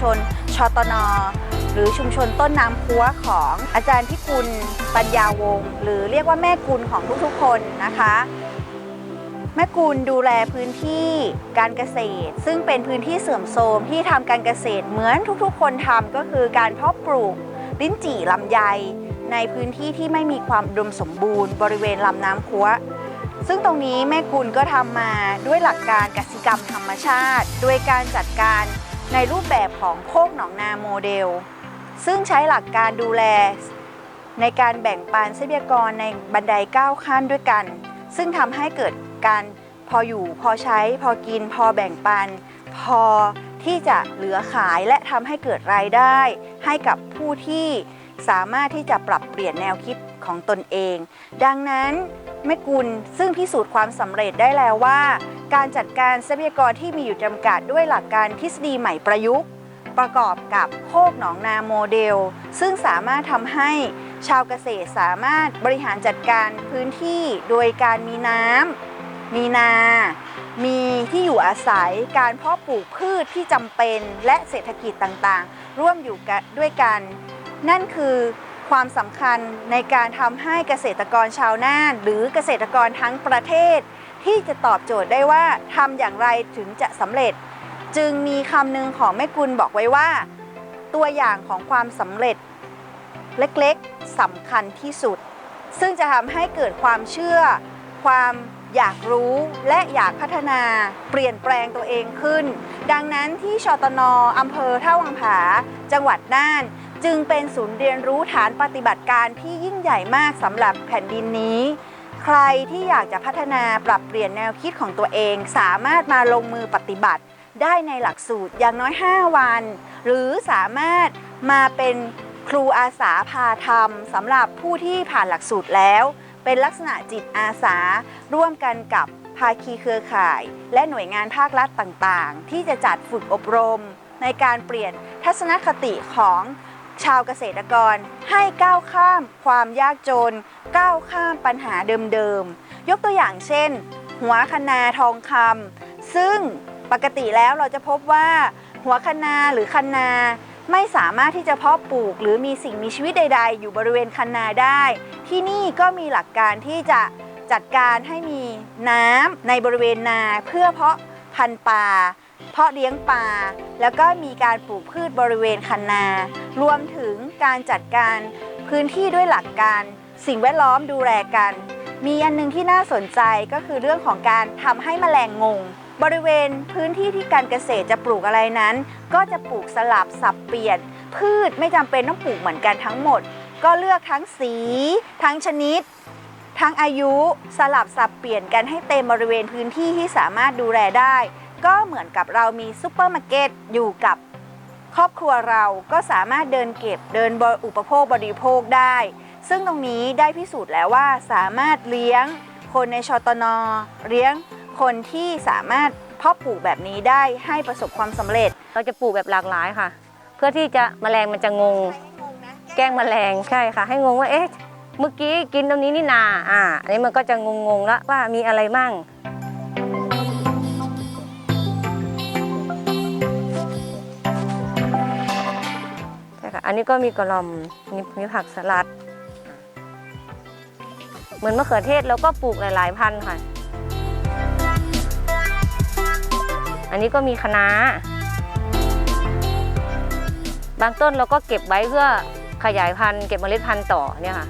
ชนชตน หรือชุมชนต้นน้ำพัวของอาจารย์พิกุลปัญญาวงศ์หรือเรียกว่าแม่กุลของทุกๆคนนะคะแม่กุลดูแลพื้นที่การเกษตร ซึ่งเป็นพื้นที่เสื่อมโทรมที่ทำการเกษตรเหมือนทุกๆ คนทำก็คือการเพาะปลูกลิ้นจี่ลำไย ในพื้นที่ที่ไม่มีความอุดมสมบูรณ์บริเวณลำน้ำคัวซึ่งตรงนี้แม่กุลก็ทำมาด้วยหลักการกสิกรรมธรรมชาติ โดยการจัดการ ในรูปแบบของโคกหนองนาโมเดล ซึ่งใช้หลักการดูแล ในการแบ่งปันทรัพยากรในบันได 9 ขั้นด้วยกัน ซึ่งทำให้เกิดการพออยู่พอใช้พอกินพอแบ่งปัน พอที่จะเหลือขายและทำให้เกิดรายได้ ให้กับผู้ที่สามารถที่จะปรับเปลี่ยนแนวคิด ของตนเอง ดังนั้นแม่กุลซึ่งพิสูจน์ความสำเร็จได้แล้วว่า การจัดการทรัพยากรที่มีอยู่จำกัดด้วยหลักการทฤษฎีใหม่ประยุกต์ ประกอบกับโคกหนองนาโมเดล ซึ่งสามารถทำให้ชาวเกษตรสามารถบริหารจัดการพื้นที่โดยการมีน้ำมีนา มีที่อยู่อาศัยการเพาะปลูกพืชที่จำเป็นและเศรษฐกิจต่างๆ ร่วมอยู่กันด้วยกัน นั่นคือ ความสำคัญในการทำให้เกษตรกรชาวน่าน หรือเกษตรกรทั้งประเทศ ที่จะตอบโจทย์ได้ว่าทำอย่างไรถึงจะสำเร็จ จึงมีคำหนึ่งของแม่กุลบอกไว้ว่า ตัวอย่างของความสำเร็จ เล็กๆสำคัญที่สุด ซึ่งจะทำให้เกิดความเชื่อ ความอยากรู้และอยากพัฒนาเปลี่ยนแปลงตัวเองขึ้น ดังนั้นที่ชตนอำเภอท่าวังผา จังหวัดน่าน จึงเป็นศูนย์เรียนรู้ฐานปฏิบัติการที่ยิ่งใหญ่มากสำหรับแผ่นดินนี้ ใครที่อยากจะพัฒนาปรับเปลี่ยนแนวคิดของตัวเอง สามารถมาลงมือปฏิบัติ ได้ในหลักสูตรอย่างน้อย 5 วัน หรือสามารถมาเป็นครูอาสาพาธรรมสำหรับผู้ที่ผ่านหลักสูตรแล้ว เป็นลักษณะจิตอาสา ร่วมกันกับภาคีเครือข่าย และหน่วยงานภาครัฐต่างๆ ที่จะจัดฝึกอบรม ในการเปลี่ยนทัศนคติของ ชาวเกษตรกรให้ก้าวข้ามความยากจน ก้าวข้ามปัญหาเดิมๆ ยกตัวอย่างเช่น หัวคะนาทองคำซึ่งปกติแล้วเราจะพบว่า หัวคะนาหรือคะนาไม่สามารถที่จะเพาะปลูก หรือมีสิ่งมีชีวิตใด ๆ อยู่บริเวณคันนาได้ ที่นี่ก็มีหลักการที่จะจัดการให้มีน้ำในบริเวณนาเพื่อเพาะพันธุ์ปลา เพาะเลี้ยงปลาแล้วก็มีการปลูกพืชบริเวณคันนา รวมถึงการจัดการพื้นที่ด้วยหลักการ สิ่งแวดล้อมดูแลกัน มีอันหนึงที่น่าสนใจก็คือเรื่องของการทำให้แมลงงง บริเวณพื้นที่ที่การเกษตรจะปลูกอะไรนั้น ก็จะปลูกสลับสับเปลี่ยน พืชไม่จำเป็นต้องปลูกเหมือนกันทั้งหมด ก็เลือกทั้งสี ทั้งชนิดทั้งอายุสลับสับเปลี่ยนกันให้เต็มบริเวณพื้นที่ที่สามารถดูแลได้ ก็เหมือนกับเรามีซูเปอร์มาร์เก็ตอยู่กับครอบครัวเราก็สามารถเดินเก็บเดินอุปโภคบริโภคได้ ซึ่งตรงนี้ได้พิสูจน์แล้วว่าสามารถเลี้ยงคนในชตนเลี้ยงคนที่สามารถเพาะปลูกแบบนี้ได้ให้ประสบความสำเร็จ เราจะปลูกแบบหลากหลายค่ะ เพื่อที่จะแมลงมันจะงง แกล้งแมลงใช่ค่ะ ให้งงว่าเอ๊ะเมื่อกี้กินตรงนี้นี่นาอ่าอันนี้มันก็จะงงๆแล้วว่ามีอะไรมั่ง อันนี้ก็มีกระหลำมีมีผักสลัด เหมือนมะเขือเทศเราก็ปลูกหลาย ๆ พันธุ์ค่ะ อันนี้ก็มีคะน้า บางต้นเราก็เก็บไว้เพื่อขยายพันธุ์เก็บเมล็ดพันธุ์ต่อเนี่ยค่ะ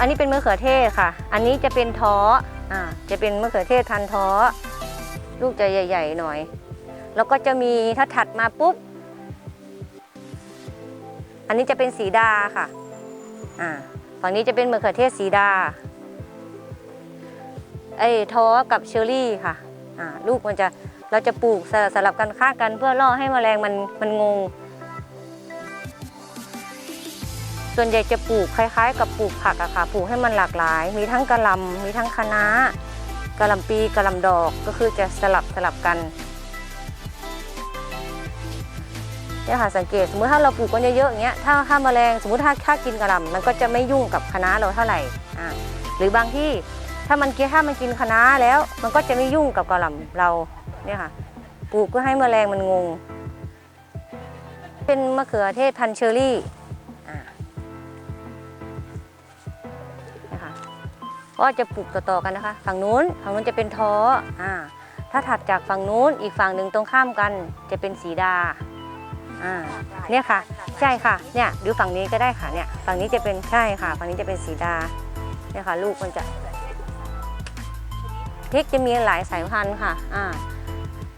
อันนี้เป็นมะเขือเทศค่ะ อันนี้จะเป็นท้ออ่าจะเป็นมะเขือเทศพันธุ์ท้อ ลูกจะใหญ่ ๆ หน่อย แล้วก็จะมีถ้าถัดมาปุ๊บ อันนี้จะเป็นสีดาค่ะอ่าฝั่งนี้จะเป็นมะเขือเทศสีดาไอ้ท้อกับเชอร์รี่ค่ะอ่าลูกมันจะเราจะปลูกสลับสลับกันข้างกันเพื่อล่อให้แมลงมันมันงง ส่วนใหญ่จะปลูกคล้าย ๆ กับปลูกผักอะค่ะปลูกให้มันหลากหลาย มีทั้งกระลำมีทั้งคะน้ากระลำปีกระลำดอกก็คือจะสลับสลับกัน เนี่ยค่ะสังเกตสมมติถ้าเราปลูกกันเยอะๆอย่างเงี้ยถ้าถ้าแมลงสมมติถ้าถ้ากินกระลำมันก็จะไม่ยุ่งกับคณะเราเท่าไหร่อ่าหรือบางที่ถ้ามันกินถ้ามันกินคณะแล้ว มันก็จะไม่ยุ่งกับกระลำเราเนี่ยค่ะปลูกเพื่อให้แมลงมันงง เป็นมะเขือเทศพันเชอรี่อ่านะคะก็จะปลูกต่อๆกันนะคะ ฝั่งนู้นฝั่งนู้นจะเป็นท้ออ่าถ้าถัดจากฝั่งนู้นอีกฝั่งหนึ่งตรงข้ามกันจะเป็นสีดา อ่าเนี่ยค่ะ ใช่ค่ะ เนี่ยดูฝั่งนี้ก็ได้ค่ะ เนี่ย ฝั่งนี้จะเป็นใช่ค่ะ ฝั่งนี้จะเป็นสีดา เนี่ยค่ะ ลูกมันจะพริกจะมีหลายสายพันธุ์ค่ะ อ่า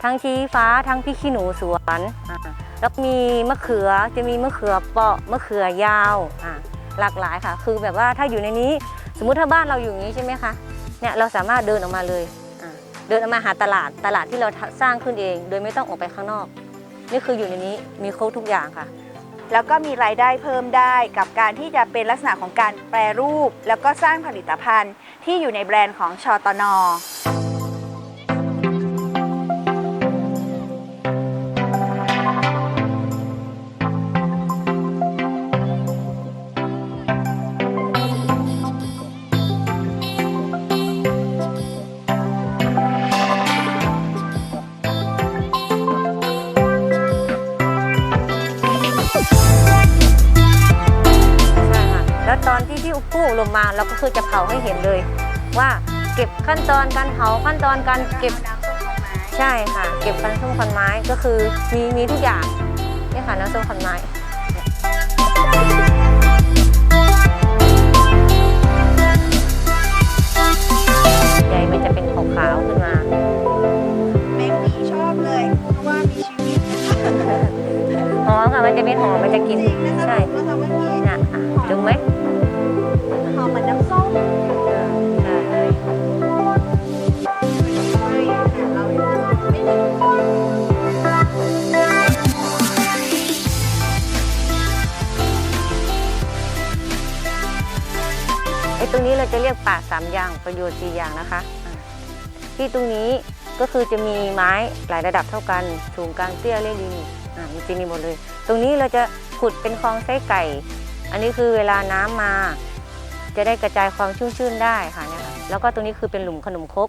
ทั้งชี้ฟ้า ทั้งพริกขี้หนูสวนอ่าแล้วมีมะเขือ จะมีมะเขือเปาะ มะเขือยาว อ่า หลากหลายค่ะ คือแบบว่าถ้าอยู่ในนี้ สมมุติถ้าบ้านเราอยู่อย่างนี้ใช่ไหมคะ เนี่ยเราสามารถเดินออกมาเลย อ่า เดินออกมาหาตลาด ตลาดที่เราสร้างขึ้นเอง โดยไม่ต้องออกไปข้างนอก นี่คืออยู่ในนี้มีครบทุกอย่างค่ะ แล้วก็มีรายได้เพิ่มได้กับการที่จะเป็นลักษณะของการแปรรูป แล้วก็สร้างผลิตภัณฑ์ที่อยู่ในแบรนด์ของชอตนอาให้เห็นเลย ว่าเก็บขั้นตอนการเผาขั้นตอนการเก็บน้ำส้มของไม้ใช่ค่ะ เก็บคันส้มคันไม้ก็คือมีมีทุกอย่างนี่ค่ะน้ำส้มคันไม้ใยมันจะเป็นขาวๆขึ้นมาแมงหวีชอบเลยเพราะว่ามีชีวิตหอมค่ะมันจะมีหอมมันจะกจลิ่นริงนะคะใช่ผมนะคะเมื่อกี้น่ะอะดูไหมหอม เหมือนน้ำส้มไอ้ตรงนี้เราจะเรียกป่าสามอย่างประโยชน์สี่อย่างนะคะ ที่ตรงนี้ก็คือจะมีไม้หลายระดับเท่ากันสูงกลางเตี้ยเรียดินอ่ามันจะมีหมดเลย ตรงนี้เราจะขุดเป็นคลองไส้ไก่ อันนี้คือเวลาน้ำมา จะได้กระจายความชุ่มชื่นได้ค่ะเนี่ยค่ะแล้วก็ตรงนี้คือเป็นหลุมขนมครก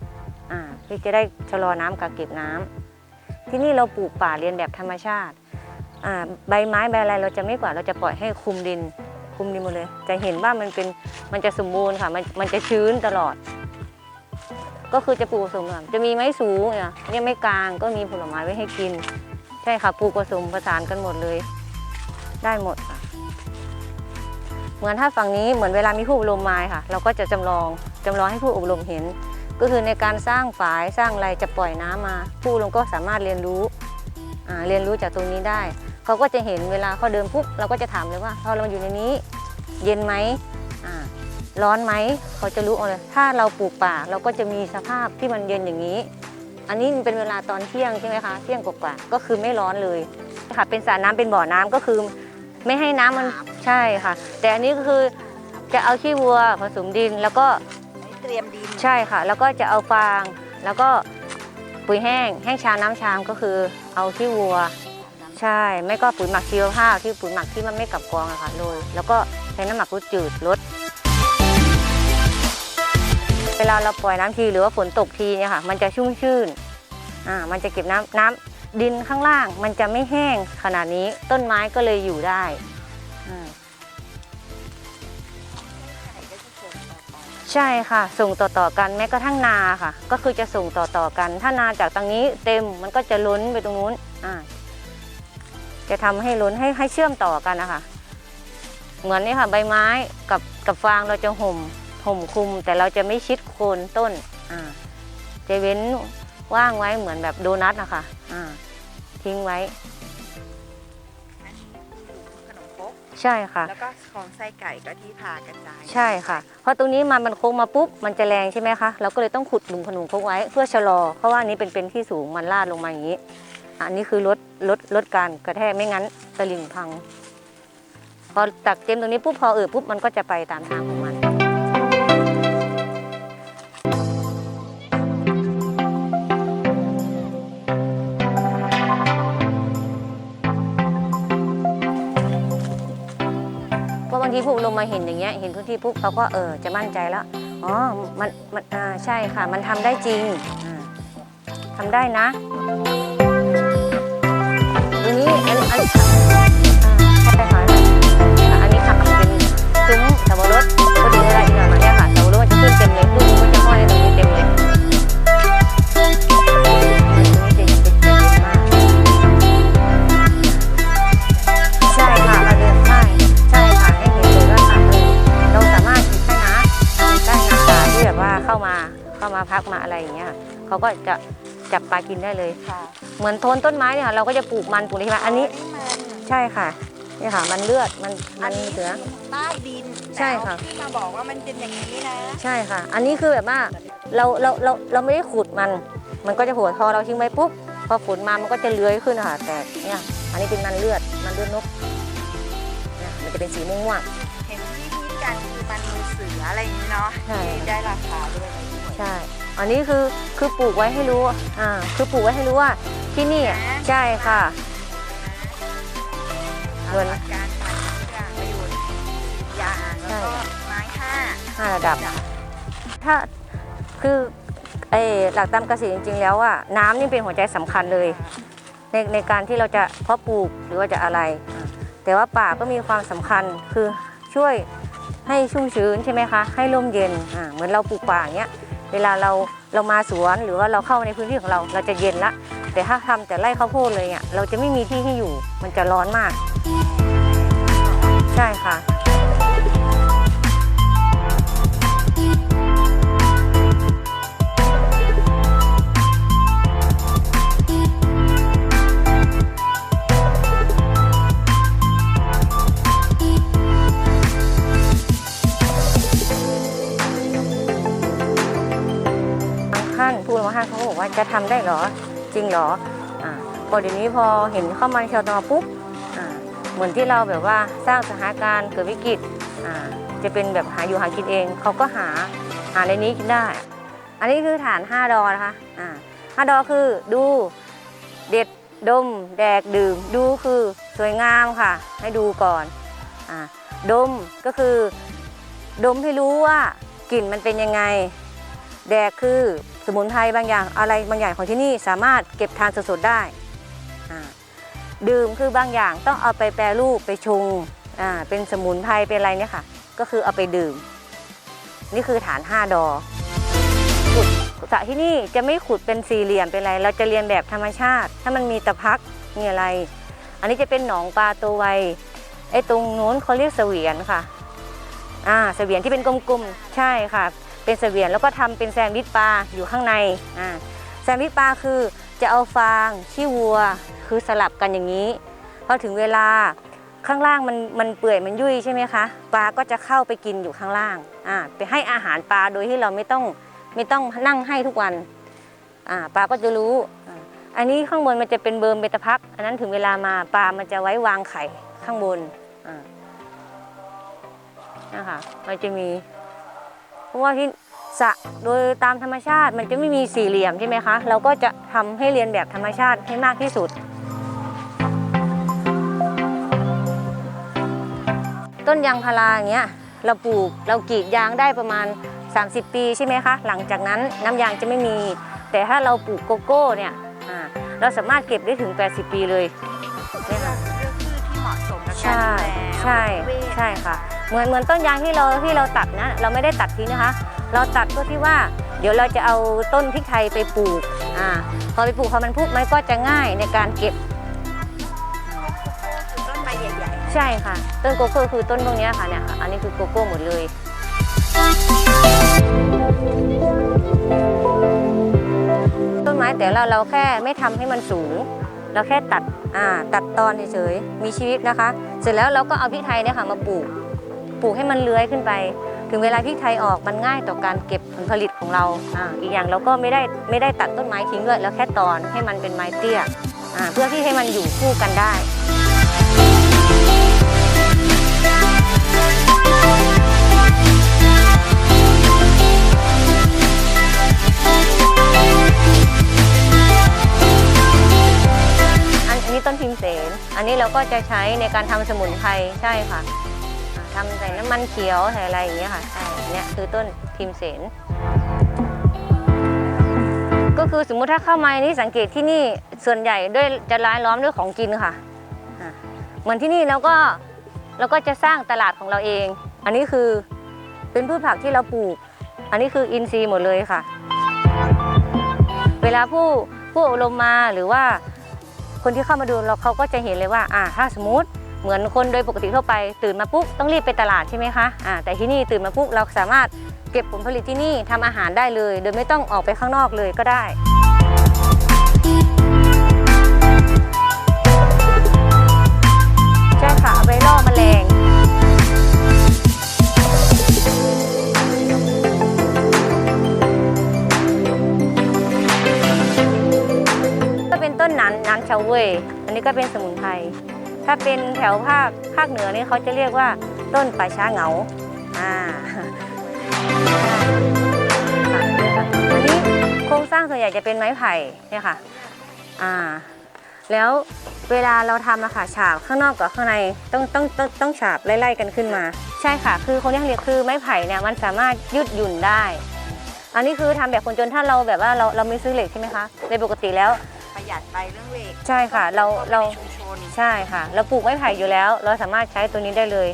อ่าที่จะได้ชะลอน้ำกักเก็บน้ำที่นี่เราปลูกป่าเรียนแบบธรรมชาติอ่าใบไม้ใบอะไรเราจะไม่กวาดเราจะปล่อยให้คุมดินคุมดินหมดเลย จะเห็นว่ามันเป็นมันจะสมบูรณ์ค่ะมันมันจะชื้นตลอด ก็คือจะปลูกผสมกันจะมีไม้สูงเนี่ยเนี่ยไม่กลางก็มีผลไม้ไว้ให้กิน ใช่ค่ะปลูกผสมผสานกันหมดเลย ได้หมดค่ะ เหมือนถ้าฝั่งนี้เหมือนเวลามีผู้อบรมมาค่ะ เราก็จะจำลองจำลองให้ผู้อบรมเห็น ก็คือในการสร้างฝายสร้างอะไรจะปล่อยน้ำมา ผู้อบรมก็สามารถเรียนรู้เรียนรู้จากตรงนี้ได้เขาก็จะเห็นเวลาเขาเดินปุ๊บเราก็จะถามเลยว่าพอเราอยู่ในนี้ เย็นไหมร้อนไหมเขาจะรู้เอาเลยถ้าเราปลูกป่าเราก็จะมีสภาพที่มันเย็นอย่างนี้ อันนี้เป็นเวลาตอนเที่ยงใช่ไหมคะเที่ยงกว่าก็คือไม่ร้อนเลยค่ะเป็นสระน้ำเป็นบ่อน้ำก็คือ ไม่ให้น้ำมันใช่ค่ะ แต่อันนี้ก็คือจะเอาขี้วัวผสมดินแล้วก็เตรียมดินใช่ค่ะ แล้วก็จะเอาฟาง แล้วก็ปุ๋ยแห้งแห้งชาน้ำชามก็คือเอาขี้วัว ใช่ ไม่ก็ปุ๋ยหมักชีวภาพที่ปุ๋ยหมักที่มันไม่กลับกองอะค่ะโรยแล้วก็ใช้น้ำหมักรสจืดลดเวลาเราปล่อยน้ำทีหรือว่าฝนตกทีเนี่ยค่ะ มันจะชุ่มชื่นอ่ามันจะเก็บน้ำน้ำ ดินข้างล่างมันจะไม่แห้งขนาดนี้ต้นไม้ก็เลยอยู่ได้ใช่ค่ะ ส่งต่อๆกันแม้กระทั่งนาค่ะ ก็คือจะส่งต่อๆกัน ถ้านาจากตรงนี้เต็มมันก็จะล้นไปตรงนู้นอ่าจะทำให้ล้นให้ให้เชื่อมต่อกันนะคะเหมือนนี่ค่ะ ใบไม้กับกับฟางเราจะห่มห่มคลุม แต่เราจะไม่ชิดโคนต้นอ่าจะเว้น ว่างไว้เหมือนแบบโดนัทนะคะอ่าทิ้งไว้อันนี้คือขนมครกใช่ค่ะ แล้วก็ของไส้ไก่ก็ที่พากระจายใช่ค่ะ เพราะตรงนี้มันมันโค้งมาปุ๊บมันจะแรงใช่ไหมคะ เราก็เลยต้องขุดหลุมขนุนโค้งไว้เพื่อชะลอ เพราะว่าอันนี้เป็นเป็นที่สูงมันลาดลงมาอย่างนี้ อันนี้คือลดลดลดการกระแทกไม่งั้นตะลิ่งพัง พอตักเต็มตรงนี้ปุ๊บพอเออปุ๊บมันก็จะไปตามทางของมันางทีพวกลงมาเห็นอย่างเงี้ยเห็นพื้นที่ปุ๊บเขาก็เออจะมั่นใจแล้วอ๋อมันมันอ่าใช่ค่ะ มันทำได้จริงอ่าทำได้นะทีนี้อันอันอ่าใช่ค่ะอันนี้ค่ะเป็นซุ้มสับปะรดก็ถึงเวลาอีกหน่อยมา ก็จะจับปลากินได้เลย ค่ะเหมือนโทนต้นไม้เนี่ยค่ะเราก็จะปลูกมันปลูกอะไรใช่ไหมอันนี้มันใช่ค่ะเนี่ยค่ะ มันเลือดมันมัอันนนี้เสือ ใต้ดินใช่ค่ะ แต่เอาที่มาบอกว่ามันเป็นอย่างนี้นะใช่ค่ะ อันนี้คือแบบว่าเราเราเราเราไม่ได้ขุดมัน มันก็จะหัวทอเราทิ้งไว้ปุ๊บพอฝนมามันก็จะเลื้อยขึ้นค่ะแต่เนี่ยอันนี้เป็นมันเลือดมันเลือดนกเนี่ยมันจะเป็นสีม่วงๆเห็นที่พีกันคือมันมือเสืออะไรอย่างนี้เนาะใช่ ที่ได้ราคาด้วยอะไรด้วยใช่ อันนี้คือคือปลูกไว้ให้รู้อ่าคือปลูกไว้ให้รู้ว่าที่นี่อะใช่ค่ะตลอดการทำทุกอย่างประโยชน์ยางแล้วก็ไม้ห้าห้าระดับ ถ้าคือไอหลักตามเกษตรจริง ๆ แล้วอะน้ำนี่เป็นหัวใจสำคัญเลยในในการที่เราจะเพาะปลูกหรือว่าจะอะไร แต่ว่าป่าก็มีความสำคัญคือช่วยให้ชุ่มชื้นใช่ไหมคะ ให้ร่มเย็นอ่าเหมือนเราปลูกป่าอย่างเงี้ย เวลาเราเรามาสวนหรือว่าเราเข้าในพื้นที่ของเรา เราจะเย็นละ แต่ถ้าทำแต่ไร่ข้าวโพดเลยเนี่ยเราจะไม่มีที่ให้อยู่มันจะร้อนมาก ใช่ค่ะ นผู้บางท่านเขาบอกว่าจะทำได้เหรอจริงเหรออ่าพอเดี๋ยวนี้พอเห็นเข้ามาในชาวตอปุ๊บอ่าเหมือนที่เราแบบว่าสร้างสถานการณ์เกิดวิกฤตอ่าจะเป็นแบบหาอยู่หากินเองเขาก็หาหาในนี้กินได้ อันนี้คือฐาน 5 ดอนะคะอ่าดอคือดูเด็ดดม แดกดื่ม ดูคือสวยงามค่ะ ให้ดูก่อนอ่าดมก็คือ ดมให้รู้ว่ากลิ่นมันเป็นยังไง แดกคือ สมุนไพรบางอย่างอะไรบางอย่างของที่นี่สามารถเก็บทานสดๆได้ดื่มคือบางอย่างต้องเอาไปแปรรูปไปชงเป็นสมุนไพรเป็นอะไรเนี่ยค่ะ ก็คือเอาไปดื่ม นี่คือฐาน 5 ดอขุดสระที่นี่จะไม่ขุดเป็นสี่เหลี่ยมเป็นอะไร เราจะเรียนแบบธรรมชาติ ถ้ามันมีตะพักมีอะไร อันนี้จะเป็นหนองปลาตัวไวไอ้ตรงโน้นเขาเรียกเสวียนค่ะอ่าเสวียนที่เป็นกลมๆใช่ค่ะ เป็นเสวียนแล้วก็ทำเป็นแซนด์วิชปลาอยู่ข้างในอ่าแซนด์วิชปลาคือจะเอาฟางขี้วัวคือสลับกันอย่างนี้พอถึงเวลาข้างล่างมันมันเปื่อยมันยุ่ยใช่ไหมคะปลาก็จะเข้าไปกินอยู่ข้างล่างอ่าไปให้อาหารปลาโดยที่เราไม่ต้องไม่ต้องนั่งให้ทุกวันอ่าปลาก็จะรู้ อันนี้ข้างบนมันจะเป็นเบิร์มเบตาพัก อันนั้นถึงเวลามาปลามันจะไว้วางไข่ข้างบนอ่านะคะมันจะมี เพราะว่าที่สระโดยตามธรรมชาติมันจะไม่มีสี่เหลี่ยมใช่ไหมคะเราก็จะทำให้เรียนแบบธรรมชาติให้มากที่สุด ต้นยางพาราอย่างเงี้ยเราปลูกเรากรีดยางได้ประมาณ 30 ปีใช่ไหมคะ หลังจากนั้นน้ำยางจะไม่มี แต่ถ้าเราปลูกโกโก้เนี่ยอ่าเราสามารถเก็บได้ถึง 80 ปีเลยเนี่ยค่ะเลือกพืชที่เหมาะสมกับการใช่ดูแลใช่เวทใช่ค่ะ เหมือนเหมือนต้นยางที่เราที่เราตัดนะ เราไม่ได้ตัดทิ้งนะคะ เราตัดเพื่อที่ว่า เดี๋ยวเราจะเอาต้นพริกไทยไปปลูกอ่าพอไปปลูกพอมันพุมันก็จะง่ายในการเก็บคือต้นใบใหญ่ใช่ค่ะ ต้นโกโก้คือต้นพวกเนี้ยค่ะเนี่ยค่ะอันนี้คือโกโก้หมดเลยต้นไม้แต่เราเราแค่ไม่ทำให้มันสูง เราแค่ตัดอ่าตัดตอนเฉยๆมีชีวิตนะคะ เสร็จแล้วเราก็เอาพริกไทยเนี่ยค่ะมาปลูก ปลูกให้มันเลื้อยขึ้นไป ถึงเวลาพริกไทยออกมันง่ายต่อการเก็บผลผลิตของเราอ่าอีกอย่างเราก็ไม่ได้ไม่ได้ตัดต้นไม้ทิ้งด้วยแล้วแค่ตอนให้มันเป็นไม้เตี้ยอ่าเพื่อที่ให้มันอยู่คู่กันได้อันนี้ต้นพิมเสน อันนี้เราก็จะใช้ในการทำสมุนไพรใช่ค่ะ ทำใส่น้ำมันเขียวใส่อะไรอย่างเงี้ยค่ะใช่เนี่ยคือต้นพิมเสนก็คือสมมุติถ้าเข้ามานี่สังเกตที่นี่ส่วนใหญ่ด้วยจะรายล้อมด้วยของกินค่ะอะ เหมือนที่นี่เราก็เราก็จะสร้างตลาดของเราเอง อันนี้คือเป็นพืชผักที่เราปลูก อันนี้คืออินทรีย์หมดเลยค่ะ เวลาผู้ผู้อบรมมาหรือว่าคนที่เข้ามาดูเราเขาก็จะเห็นเลยว่าอ่าถ้าสมมติ เหมือนคนโดยปกติทั่วไป ตื่นมาปุ๊บต้องรีบไปตลาดใช่ไหมคะอ่าแต่ที่นี่ตื่นมาปุ๊บเราสามารถเก็บผลผลิตที่นี่ทำอาหารได้เลย โดยไม่ต้องออกไปข้างนอกเลยก็ได้ใช่ค่ะเอาไปล่อแมลงก็เป็นต้นนานนานเฉาเวยอันนี้ก็เป็นสมุนไพร ถ้าเป็นแถวภาคภาคเหนือนี่เขาจะเรียกว่าต้นป่าช้าเหงาอ่าอันนี้โครงสร้างส่วนใหญ่จะเป็นไม้ไผ่เนี่ยค่ะอ่าแล้วเวลาเราทำอะค่ะฉาบข้างนอกกับข้างในต้องต้องต้องต้องฉาบไล่ๆกันขึ้นมา ใช่ค่ะ คือคนที่เรียกคือไม้ไผ่เนี่ยมันสามารถยืดหยุ่นได้ อันนี้คือทำแบบคนจนถ้าเราแบบว่าเราเราไม่ซื้อเหล็กใช่ไหมคะในปกติแล้ว หยัดไปเรื่องเหล็กใช่ค่ะเราเรา ในชุมชนใช่ค่ะ เราปลูกไม้ไผ่อยู่แล้ว เราสามารถใช้ตัวนี้ได้เลย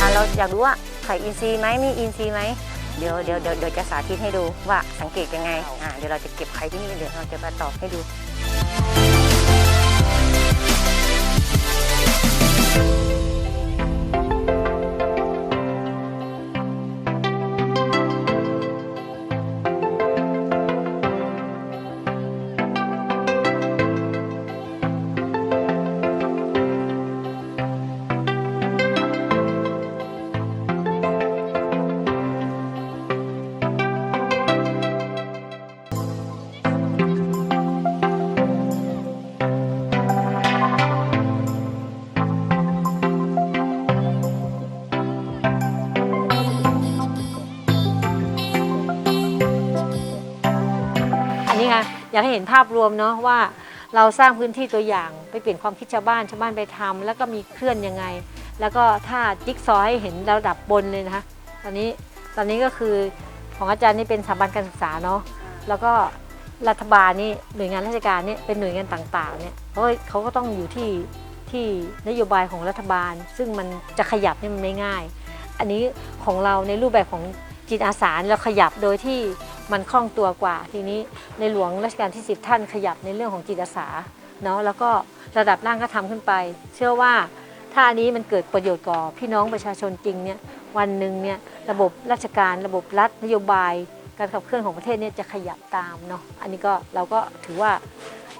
อะเราอยากรู้ว่าไข่อินทรีย์ไหมมีอินทรีย์ไหมเดี๋ยวเดี๋ยวเดี๋ยวเดี๋ยวจะสาธิตให้ดูว่าสังเกตยังไงอ่าเดี๋ยวเราจะเก็บไข่ที่นี่เดี๋ยวเราจะมาตอบให้ดูากให้เห็นภาพรวมเนาะว่าเราสร้างพื้นที่ตัวอย่างไปเปลี่ยนความคิดชาวบ้านชาวบ้านไปทำแล้วก็มีเคลื่อนยังไง แล้วก็ถ้าจิ๊กซอว์ให้เห็นระดับบนเลยนะคะตอนนี้ตอนนี้ก็คือของอาจารย์นี่เป็นสถาบันการศึกษาเนาะแล้วก็รัฐบาลนี่หน่วยงานราชการนี่เป็นหน่วยงานต่างๆเนี่ยเพราะเขาก็ต้องอยู่ที่ที่นโยบายของรัฐบาล ซึ่งมันจะขยับนี่มันไม่ง่าย อันนี้ของเราในรูปแบบของจิตอาสาเราขยับโดยที่ มันคล่องตัวกว่า ทีนี้ในหลวงรัชกาลที่ 10 ท่านขยับในเรื่องของจิตอาสาเนาะแล้วก็ระดับล่างก็ทำขึ้นไป เชื่อว่าถ้าอันนี้มันเกิดประโยชน์ก่อพี่น้องประชาชนจริงเนี่ยวันหนึ่งเนี่ยระบบราชการระบบรัฐนโยบาย การขับเคลื่อนของประเทศเนี่ยจะขยับตามเนาะอันนี้ก็เราก็ถือว่า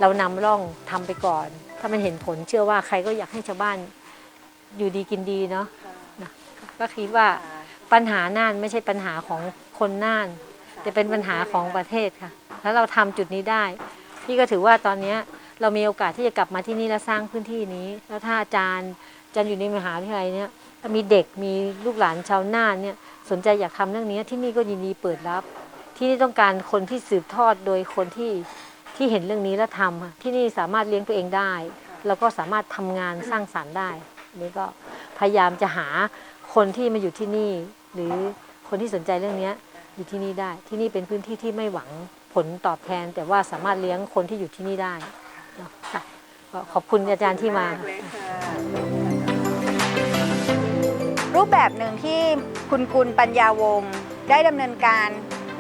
เรานำร่องทำไปก่อน ถ้ามันเห็นผลเชื่อว่าใครก็อยากให้ชาวบ้านอยู่ดีกินดีเนาะนะก็คิดว่าปัญหาน่านไม่ใช่ปัญหาของคนน่าน แต่เป็นปัญหาของประเทศค่ะ แล้วเราทำจุดนี้ได้ พี่ก็ถือว่าตอนนี้เรามีโอกาสที่จะกลับมาที่นี่และสร้างพื้นที่นี้ แล้วถ้าอาจารย์อาจารย์อยู่ในมหาวิทยาลัยเนี่ยถ้มีเด็กมีลูกหลานชาวน่านเนี่ยสนใจอยากทำเรื่องนี้ที่นี่ก็ยินดีเปิดรับ ที่นี่ต้องการคนที่สืบทอดโดยคนที่ที่เห็นเรื่องนี้และทำค่ะที่นี่สามารถเลี้ยงตัวเองได้แล้วก็สามารถทำงานสร้างสรรค์ได้นี่ก็พยายามจะหาคนที่มาอยู่ที่นี่ หรือคนที่สนใจเรื่องนี้ อยู่ที่นี่ได้ ที่นี่เป็นพื้นที่ที่ไม่หวังผลตอบแทน แต่ว่าสามารถเลี้ยงคนที่อยู่ที่นี่ได้เนาะค่ะก็ขอบคุณอาจารย์ที่มา รูปแบบหนึ่งที่คุณกุลปัญญาวงศ์ได้ดำเนินการ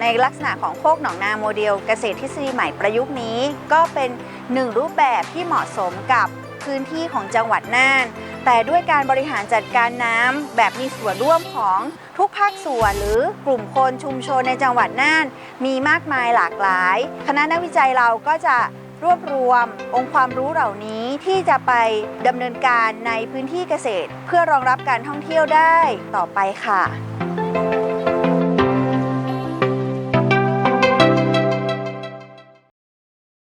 ในลักษณะของโคกหนองนาโมเดล เกษตรทฤษฎีใหม่ประยุกต์นี้ ก็เป็นหนึ่งรูปแบบที่เหมาะสมกับพื้นที่ของจังหวัดน่าน แต่ด้วยการบริหารจัดการน้ำแบบมีส่วนร่วมของทุกภาคส่วนหรือกลุ่มคนชุมชนในจังหวัดน่าน มีมากมายหลากหลาย คณะนักวิจัยเราก็จะรวบรวมองค์ความรู้เหล่านี้ที่จะไปดำเนินการในพื้นที่เกษตร เพื่อรองรับการท่องเที่ยวได้ต่อไปค่ะ